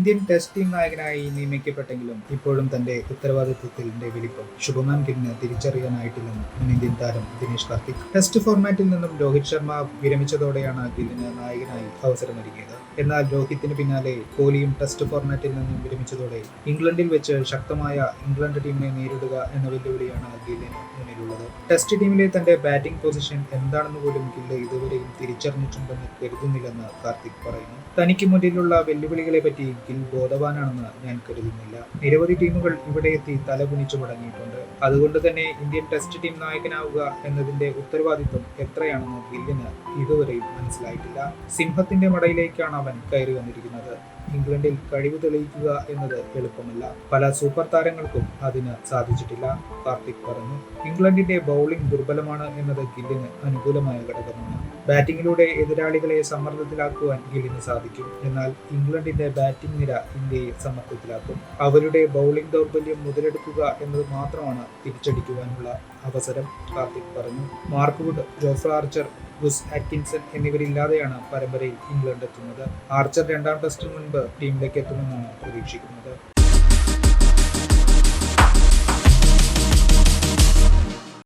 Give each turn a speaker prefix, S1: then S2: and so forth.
S1: Indian test team നായകനായി നിയമിക്കപ്പെട്ടെങ്കിലും ഇപ്പോഴും തന്റെ ഉത്തരവാദിത്വത്തിന്റെ വലിപ്പം ശുഭമാൻ ഗില്ലിന് തിരിച്ചറിയാനായിട്ടില്ലെന്ന് മുൻ ഇന്ത്യൻ താരം ദിനേശ് കാർത്തിക്. ടെസ്റ്റ് ഫോർമാറ്റിൽ നിന്നും രോഹിത് ശർമ്മ വിരമിച്ചതോടെയാണ് ഗില്ലിന് നായകനായി അവസരമൊരുക്കിയത്. എന്നാൽ രോഹിത്തിന് പിന്നാലെ കോഹ്ലിയും ടെസ്റ്റ് ഫോർമാറ്റിൽ നിന്നും വിരമിച്ചതോടെ ഇംഗ്ലണ്ടിൽ വെച്ച് ശക്തമായ ഇംഗ്ലണ്ട് ടീമിനെ നേരിടുക എന്ന വെല്ലുവിളിയാണ് ഗില്ലിന് മുന്നിലുള്ളത്. ടെസ്റ്റ് ടീമിലെ തന്റെ ബാറ്റിംഗ് പൊസിഷൻ എന്താണെന്ന് പോലും ഗില്ല് ഇതുവരെയും തിരിച്ചറിഞ്ഞിട്ടുണ്ടെന്ന് കരുതുന്നില്ലെന്ന് കാർത്തിക് പറയുന്നു. തനിക്ക് മുന്നിലുള്ള വെല്ലുവിളികളെ പറ്റി ഗിൽ ബോധവാനാണെന്ന് ഞാൻ കരുതുന്നില്ല. നിരവധി ടീമുകൾ ഇവിടെ എത്തി തലകുനിച്ചു മടങ്ങിയിട്ടുണ്ട്. അതുകൊണ്ട് തന്നെ ഇന്ത്യൻ ടെസ്റ്റ് ടീം നായകനാവുക എന്നതിന്റെ ഉത്തരവാദിത്വം എത്രയാണെന്ന് ഗില്ലിന് ഇതുവരെയും മനസ്സിലായിട്ടില്ല. സിംഹത്തിന്റെ മടയിലേക്കാണ് അവൻ കയറി വന്നിരിക്കുന്നത്. ഇംഗ്ലണ്ടിൽ കഴിവ് തെളിയിക്കുക എന്നത് എളുപ്പമല്ല. പല സൂപ്പർ താരങ്ങൾക്കും അതിന് സാധിച്ചിട്ടില്ല. കാർത്തിക് പറഞ്ഞു ഇംഗ്ലണ്ടിന്റെ ബൗളിംഗ് ദുർബലമാണ് എന്നത് ഗില്ലിന് അനുകൂലമായ ഘടകമാണ്. ബാറ്റിംഗിലൂടെ എതിരാളികളെ സമ്മർദ്ദത്തിലാക്കുവാൻ ഗില്ലിന് സാധിക്കും. എന്നാൽ ഇംഗ്ലണ്ടിന്റെ ബാറ്റിംഗ് നിര ഇന്ത്യയെ സമ്മർദ്ദത്തിലാക്കും. അവരുടെ ബൗളിംഗ് ദൗർബല്യം മുതലെടുക്കുക എന്നത് മാത്രമാണ് തിരിച്ചടിക്കുവാനുള്ള അവസരം കാർത്തിക് പറഞ്ഞു. Mark Wood Jofra Archer Gus Atkinson എന്നിവരില്ലാതെയാണ് പരമ്പരയിൽ ഇംഗ്ലണ്ട് എത്തുന്നത്. ആർച്ചർ രണ്ടാം ടെസ്റ്റിന് മുൻപ് ടീമിലേക്ക് എത്തുമെന്നാണ് പ്രതീക്ഷിക്കുന്നത്.